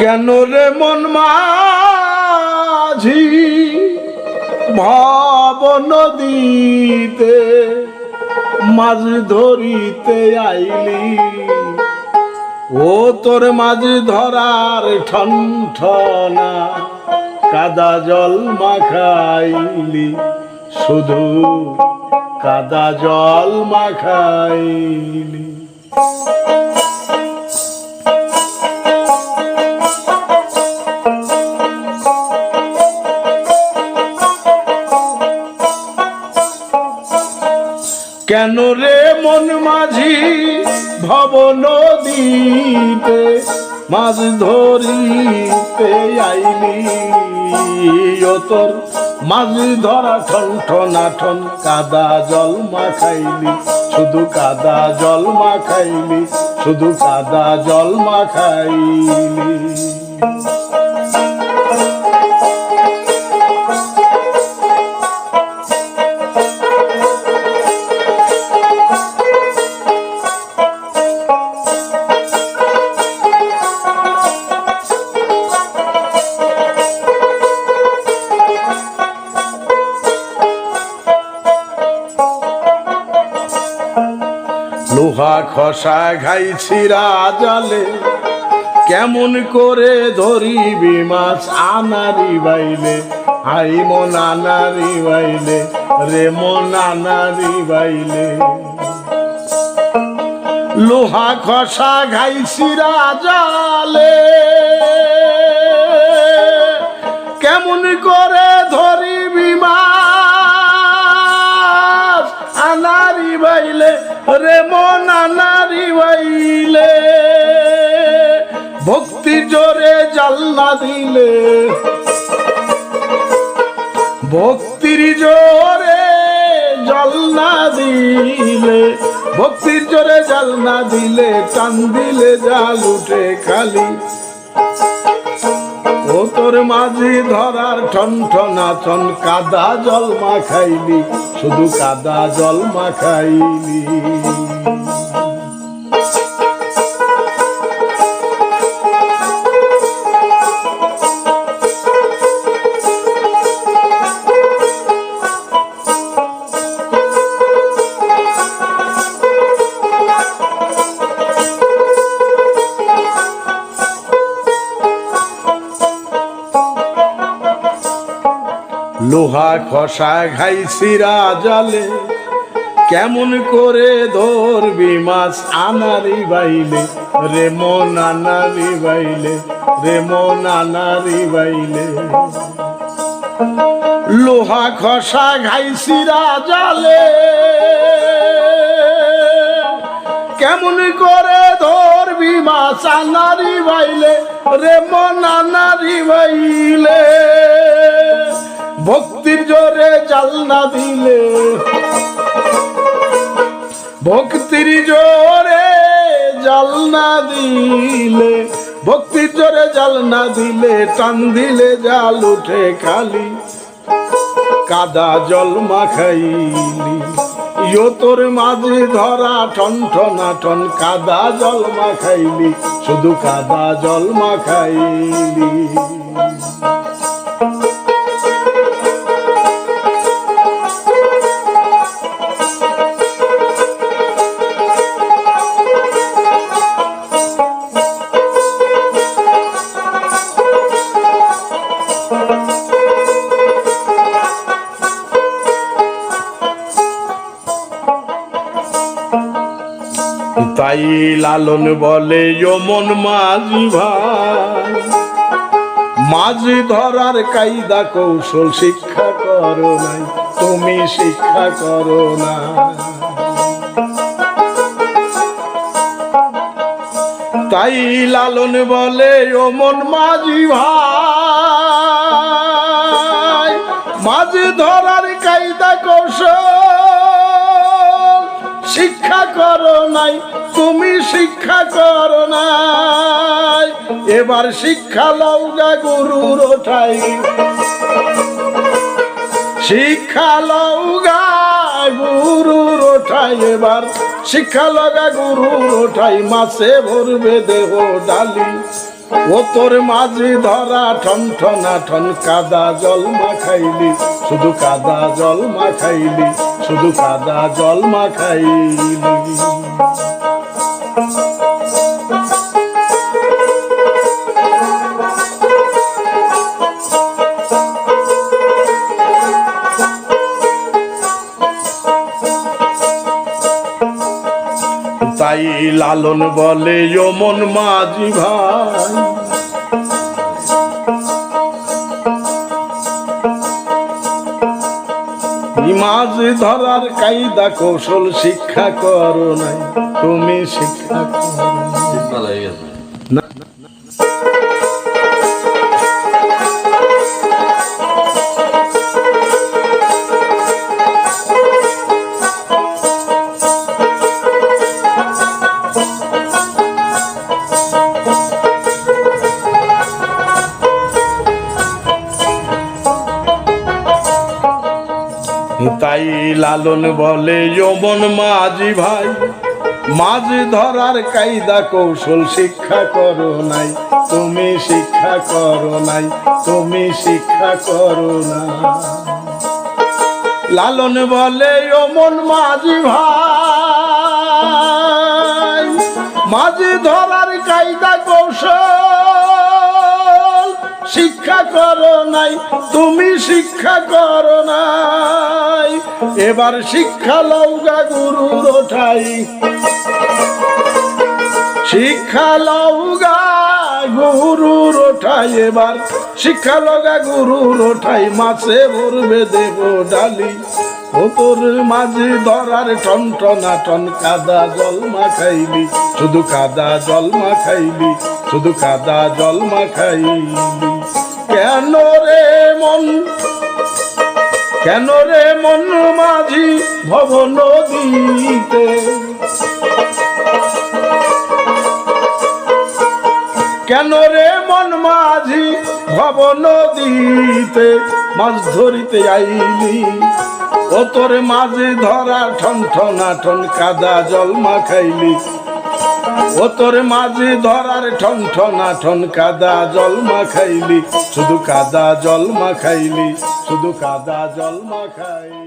কেন রে মন মাঝি ভাব নদীতে মাছ ধরিতে আইলি? ও তোর মাছ ধরার ঠন ঠনা কাদা জল মাখাইলি, শুধু কাদা জল মাখাইলি। কেন রে মন মাঝি ভব নদীতে মাছ ধরিতে আইলি তোর মাছ ধরা ঠন ঠনাঠন কাদা জল মাখাইলি। শুধু কাদা জল মাখাইলি, শুধু কাদা জল মাখাইলি। লোহা খসা ঘাইছি রাজালে। কেমন করে ধরিবি মাছ আনারি বাইলে? আই মন আনারি বাইলে, রে মন আনারি বাইলে। লোহা খসা ঘাইছি রাজালে। কেমন করে ধরিবি মন আনারি বাইলে ভক্তি জোরে জাল না দিলে। ভক্তির জোরে জল না দিলে, ভক্তির জোরে জল না দিলে টান দিলে জাল উঠে খালি। ও তোর মাঝি ধরার ঠন ঠন আছন কাদা জল মাখাইলি শুধু কাদা জল মাখাইলি। লোহা খসা ঘাইছিরা জালে কেমন করে ধরবি মাছ আনারি বাইলে? রে মন আনারি বাইলে, রে মন আনারি বাইলে। লোহা খসা ঘাইছিরা জালে কেমন করে ধরবি মাছ আনারি বাইলে? রে মন আনারি বাইলে। না দিলে। ভক্তির জোরে জাল না দিলে, ভক্তির জোরে জাল না দিলে, টান দিলে জাল উঠে খালি। কাদা জল মাখাইলি, ইয়ো তোর মাঝে ধরা টন টনা টন কাদা জল মাখাইলি, শুধু কাদা জল মাখাইলি। তাই লালন বলে মন মাঝি ভাই, মাঝি ধরার কায়দা কৌশল শিক্ষা করো নাই, তুমি শিক্ষা করো না। তাই লালন বলে, ও মন মাঝি ভাই, মাঝি ধরার কায়দা কৌশল শিক্ষা করো নাই, তুমি শিক্ষা করো নাই। এবার শিক্ষা লৌগা গুরুর ওঠাই। শিক্ষা লৌগা গুরুর ওঠাই এবার। শিক্ষা লগা গুরুর ওঠাই, মাছে ভরবে দেহ ডালি। ও তোর মাঝি ধরা ঠন ঠনা ঠন, কাদা জল মাখাইলি, শুধু কাদা জল মাখাইলি, শুধু কাদা জল মাখাইলি। লালন বলে মন মাঝি ভাই। মাছ ধরার কায়দা কৌশল শিক্ষা করো নাই, তুমি শিক্ষা করো লালন বলে যমন মাঝি ভাই মাছ ধরার কায়দা কৌশল শিক্ষা করো নাই, তুমি শিক্ষা করো নাই, তুমি শিক্ষা করো না। লালন বলে অমন মাঝি ভাই, মাঝি ধরার কায়দা কৌশল শিক্ষা করো নাই, তুমি শিক্ষা করো নাই এবার শিক্ষা লৌগা গুরুর ওঠাই। শিক্ষা লৌগা গুরুর ওঠাই এবার। শিক্ষা লগা গুরুর ওঠাই, মাছে ভরবে দেব ডালি। ও তোর মাঝে ধরার টন টনা টন কাদা জল মাখাইলি, শুধু কাদা জল মাখাইলি, শুধু কাদা জল মাখাইলি। কেন রে মন কেন রে মন মাঝি ভব নদীতে কেন রে মন মাঝি ভব নদীতে মাছ ধরিতে আইলি, ও তোর মাঝে ধরা ঠন ঠনা ঠন কাদা জল মাখাইলি। ও তোর মাঝে ধরার ঠন ঠনা ঠন কাদা জল মাখাইলি, শুধু কাদা জল মাখাইলি, শুধু কাদা জল মাখাইলি।